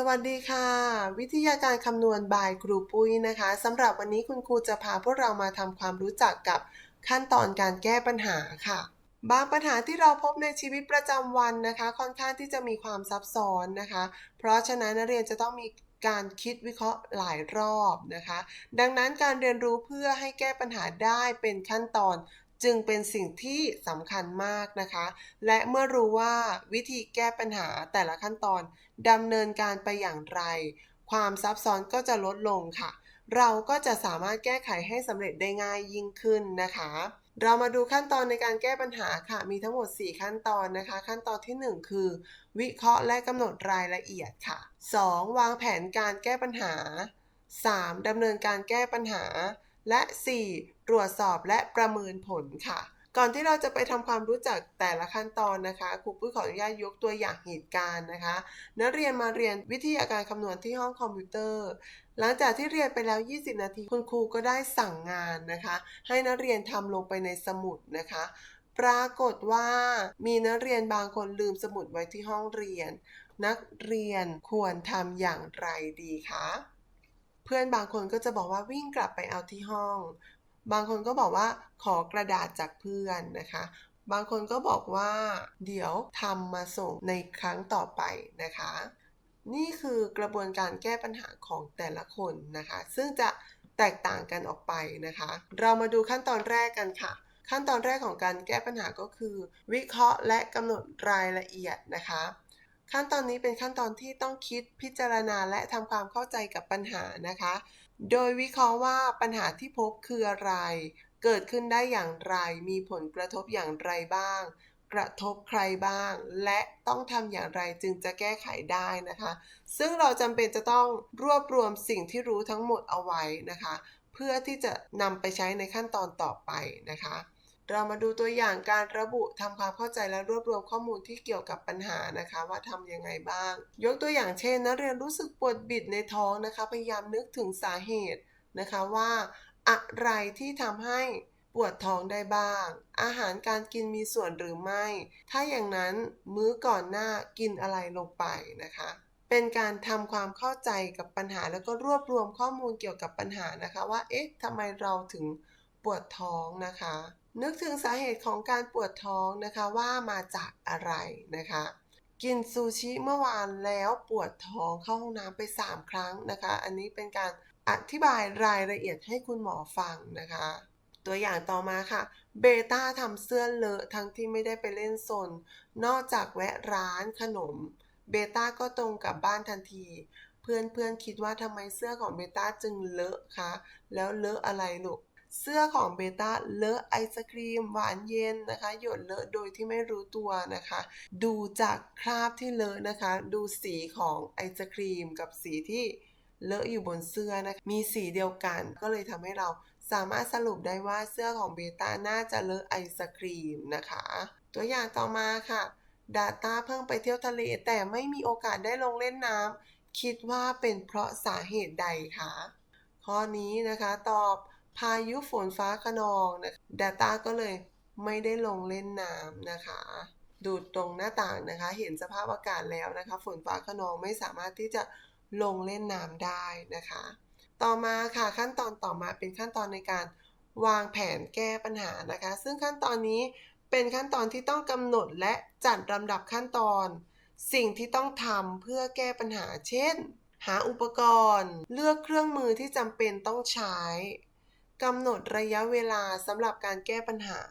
สวัสดีค่ะ วิทยาการคำนวณบายครูปุ้ยนะคะสำหรับวันนี้คุณครูจะพาพวกเรามาทำความรู้จักกับขั้นตอนการแก้ปัญหาค่ะ บางปัญหาที่เราพบในชีวิตประจำวันนะคะ ค่อนข้างที่จะมีความซับซ้อนนะคะ เพราะฉะนั้นนักเรียนจะต้องมีการคิดวิเคราะห์หลายรอบนะคะ ดังนั้นการเรียนรู้เพื่อให้แก้ปัญหาได้เป็นขั้นตอน จึงเป็นสิ่งที่สำคัญมากนะคะ และเมื่อรู้ว่าวิธีแก้ปัญหาแต่ละขั้นตอนดำเนินการไปอย่างไร ความซับซ้อนก็จะลดลงค่ะ เราก็จะสามารถแก้ไขให้สำเร็จได้ง่ายยิ่งขึ้นนะคะ เรามาดูขั้นตอนในการแก้ปัญหาค่ะ มีทั้งหมด 4 ขั้นตอนนะคะ ขั้นตอนที่ 1 คือ วิเคราะห์และกำหนดรายละเอียดค่ะ 2. วางแผนการแก้ปัญหา 3. ดำเนินการแก้ปัญหา และ 4. ตรวจสอบและประเมินผลค่ะ ก่อนที่เราจะไปทำความรู้จักแต่ละขั้นตอนนะคะครูปุ้ยขออนุญาตยกตัวอย่างเหตุการณ์นะคะ นักเรียนมาเรียนวิทยาการคำนวณที่ห้องคอมพิวเตอร์ หลังจากที่เรียนไปแล้ว 20 นาที คุณครูก็ได้สั่งงานนะคะ ให้นักเรียนทำลงไปในสมุดนะคะปรากฏว่ามีนักเรียนบางคนลืมสมุดไว้ที่ห้องเรียน นักเรียนควรทำอย่างไรดีคะ เพื่อนบางคนก็จะบอกว่าวิ่งกลับไปเอาที่ห้อง บางคนก็บอกว่าขอกระดาษจากเพื่อนนะคะ บางคนก็บอกว่าเดี๋ยวทำมาส่งในครั้งต่อไปนะคะ นี่คือกระบวนการแก้ปัญหาของแต่ละคนนะคะ ซึ่งจะแตกต่างกันออกไปนะคะ เรามาดูขั้นตอนแรกกันค่ะ ขั้นตอนแรกของการแก้ปัญหาก็คือ วิเคราะห์และกำหนดรายละเอียดนะคะ ขั้นตอนนี้เป็นขั้นตอนที่ต้องคิดพิจารณาและทำความเข้าใจกับปัญหานะคะ โดยวิเคราะห์ว่าปัญหาที่พบคืออะไร เกิดขึ้นได้อย่างไร มีผลกระทบอย่างไรบ้าง กระทบใครบ้าง และต้องทำอย่างไรจึงจะแก้ไขได้นะคะ ซึ่งเราจำเป็นจะต้องรวบรวมสิ่งที่รู้ทั้งหมดเอาไว้นะคะ เพื่อที่จะนำไปใช้ในขั้นตอนต่อไปนะคะ เรามาดูตัวอย่างการระบุทำความเข้าใจและรวบรวมข้อมูลที่เกี่ยวกับปัญหานะคะ ว่าทำยังไงบ้าง ยกตัวอย่างเช่นนักเรียนรู้สึกปวดบิดในท้องนะคะ พยายามนึกถึงสาเหตุนะคะว่าอะไรที่ทำให้ปวดท้องได้บ้าง อาหารการกินมีส่วนหรือไม่ ถ้าอย่างนั้นมื้อก่อนหน้ากินอะไรลงไปนะคะ เป็นการทำความเข้าใจกับปัญหาแล้วก็รวบรวมข้อมูลเกี่ยวกับปัญหานะคะ ว่าเอ๊ะทำไมเราถึงปวดท้องนะคะ นึกถึงสาเหตุของการปวดท้องนะคะว่ามาจากอะไรนะคะ กินซูชิเมื่อวานแล้วปวดท้องเข้าห้องน้ำไป 3 ครั้งนะคะ อันนี้เป็นการอธิบายรายละเอียดให้คุณหมอฟังนะคะ ตัวอย่างต่อมาค่ะ เบต้าทำเสื้อเลอะทั้งที่ไม่ได้ไปเล่นสน นอกจากแวะร้านขนม เบต้าก็ตรงกลับบ้านทันที เพื่อนเพื่อนคิดว่าทำไมเสื้อของเบต้าจึงเลอะคะ แล้วเลอะอะไรลูก เสื้อของเบต้าเลอะไอศครีมหวานเย็นนะคะหยดเลอะโดยที่ไม่รู้ตัวนะคะ ดูจากคราบที่เลอะนะคะ ดูสีของไอศครีมกับสีที่เลอะอยู่บนเสื้อนะคะมีสีเดียวกัน ก็เลยทำให้เราสามารถสรุปได้ว่าเสื้อของเบต้าน่าจะเลอะไอศครีมนะคะ ตัวอย่างต่อมาค่ะดาต้าเพิ่งไปเที่ยวทะเล แต่ไม่มีโอกาสได้ลงเล่นน้ำคิดว่าเป็นเพราะสาเหตุใดคะข้อนี้นะคะตอบ พายุฝนฟ้าขนองนะดาต้าก็เลยไม่ได้ลงเล่นน้ำนะคะ ดูตรงหน้าต่างนะคะ เห็นสภาพอากาศแล้วนะคะ ฝนฟ้าขนองไม่สามารถที่จะลงเล่นน้ำได้นะคะ ต่อมาค่ะขั้นตอนต่อมาเป็นขั้นตอนในการวางแผนแก้ปัญหานะคะ ซึ่งขั้นตอนนี้เป็นขั้นตอนที่ต้องกำหนดและจัดลำดับขั้นตอน สิ่งที่ต้องทำเพื่อแก้ปัญหา เช่น หาอุปกรณ์ เลือกเครื่องมือที่จำเป็นต้องใช้ กำหนดระยะเวลาสำหรับการแก้ปัญหา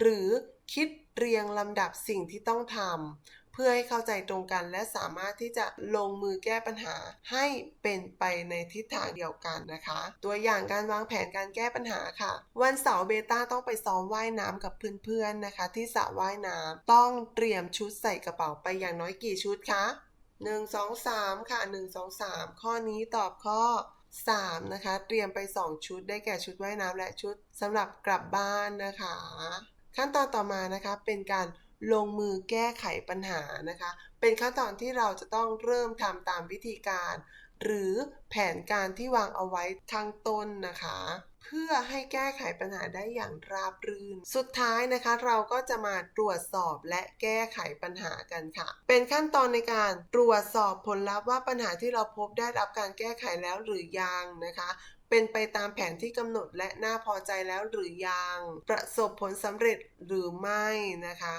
หรือคิดเรียงลำดับสิ่งที่ต้องทำเพื่อให้เข้าใจตรงกันและสามารถที่จะลงมือแก้ปัญหาให้เป็นไปในทิศทางเดียวกันนะคะ ตัวอย่างการวางแผนการแก้ปัญหาค่ะ วันเสาร์เบต้าต้องไปซ้อมว่ายน้ำกับเพื่อนๆนะคะ ที่สระว่ายน้ำต้องเตรียมชุดใส่กระเป๋าไปอย่างน้อยกี่ชุดคะ1 2 3 ค่ะ 1 2 3 ข้อนี้ตอบข้อ 3 นะคะ เตรียมไป 2 ชุดได้แก่ชุดว่ายน้ำและชุดสำหรับกลับบ้านนะคะ ขั้นตอนต่อมานะคะเป็นการลงมือแก้ไขปัญหานะคะ เป็นขั้นตอนที่เราจะต้องเริ่มทำตามวิธีการ หรือแผนการที่วางเอาไว้ทางต้นนะคะ เพื่อให้แก้ไขปัญหาได้อย่างราบรื่น สุดท้ายนะคะ เราก็จะมาตรวจสอบและแก้ไขปัญหากันค่ะ เป็นขั้นตอนในการตรวจสอบผลลัพธ์ว่าปัญหาที่เราพบได้รับการแก้ไขแล้วหรือยังนะคะเป็นไปตามแผนที่กำหนดและน่าพอใจแล้วหรือยัง ประสบผลสำเร็จหรือไม่นะคะ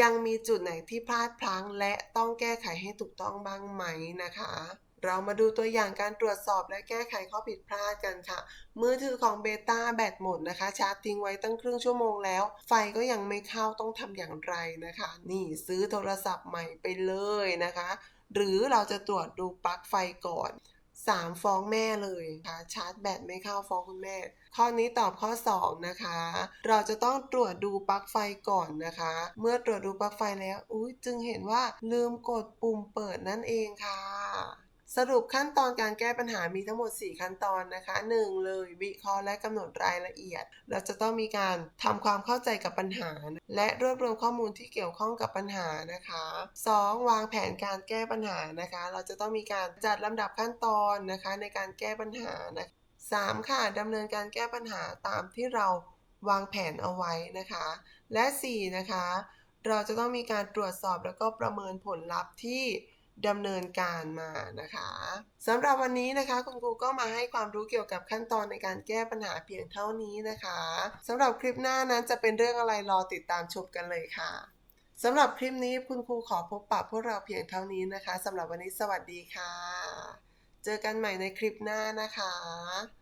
ยังมีจุดไหนที่พลาดพลั้งและต้องแก้ไขให้ถูกต้องบ้างไหมนะคะ เรามาดูตัวอย่างการตรวจสอบและแก้ไขข้อผิดพลาดกันค่ะ มือถือของเบต้าแบตหมดนะคะ ชาร์จทิ้งไว้ตั้งครึ่งชั่วโมงแล้ว ไฟก็ยังไม่เข้าต้องทำอย่างไรนะคะ นี่ซื้อโทรศัพท์ใหม่ไปเลยนะคะ หรือเราจะตรวจดูปลั๊กไฟก่อน 3 ฟ้องแม่เลยค่ะชาร์จแบตไม่เข้าฟ้องคุณแม่ ข้อนี้ตอบข้อ 2 นะคะ เราจะต้องตรวจดูปลั๊กไฟก่อนนะคะ เมื่อตรวจดูปลั๊กไฟแล้ว อุ้ยจึงเห็นว่าลืมกดปุ่มเปิดนั่นเองค่ะ สรุปขั้นตอนการแก้ปัญหามีทั้งหมด 4 ขั้นตอนนะคะ 1. เลยวิเคราะห์และกำหนดรายละเอียด เราจะต้องมีการทำความเข้าใจกับปัญหา และรวบรวมข้อมูลที่เกี่ยวข้องกับปัญหานะคะ 2. วางแผนการแก้ปัญหานะคะ เราจะต้องมีการจัดลำดับขั้นตอนนะคะ ในการแก้ปัญหานะ 3. ค่ะดำเนินการแก้ปัญหาตามที่เราวางแผนเอาไว้นะคะ และ 4. นะคะ เราจะต้องมีการตรวจสอบแล้วก็ประเมินผลลัพธ์ที่ ดำเนินการมานะคะสำหรับวันนี้นะคะคุณครูก็มาให้ความรู้เกี่ยวกับขั้นตอนในการแก้ปัญหาเพียงเท่านี้นะคะสำหรับคลิปหน้านั้นจะเป็นเรื่องอะไรรอติดตามชมกันเลยค่ะสำหรับคลิปนี้คุณครูขอพบปะพวกเราเพียงเท่านี้นะคะสำหรับวันนี้สวัสดีค่ะ เจอกันใหม่ในคลิปหน้านะคะ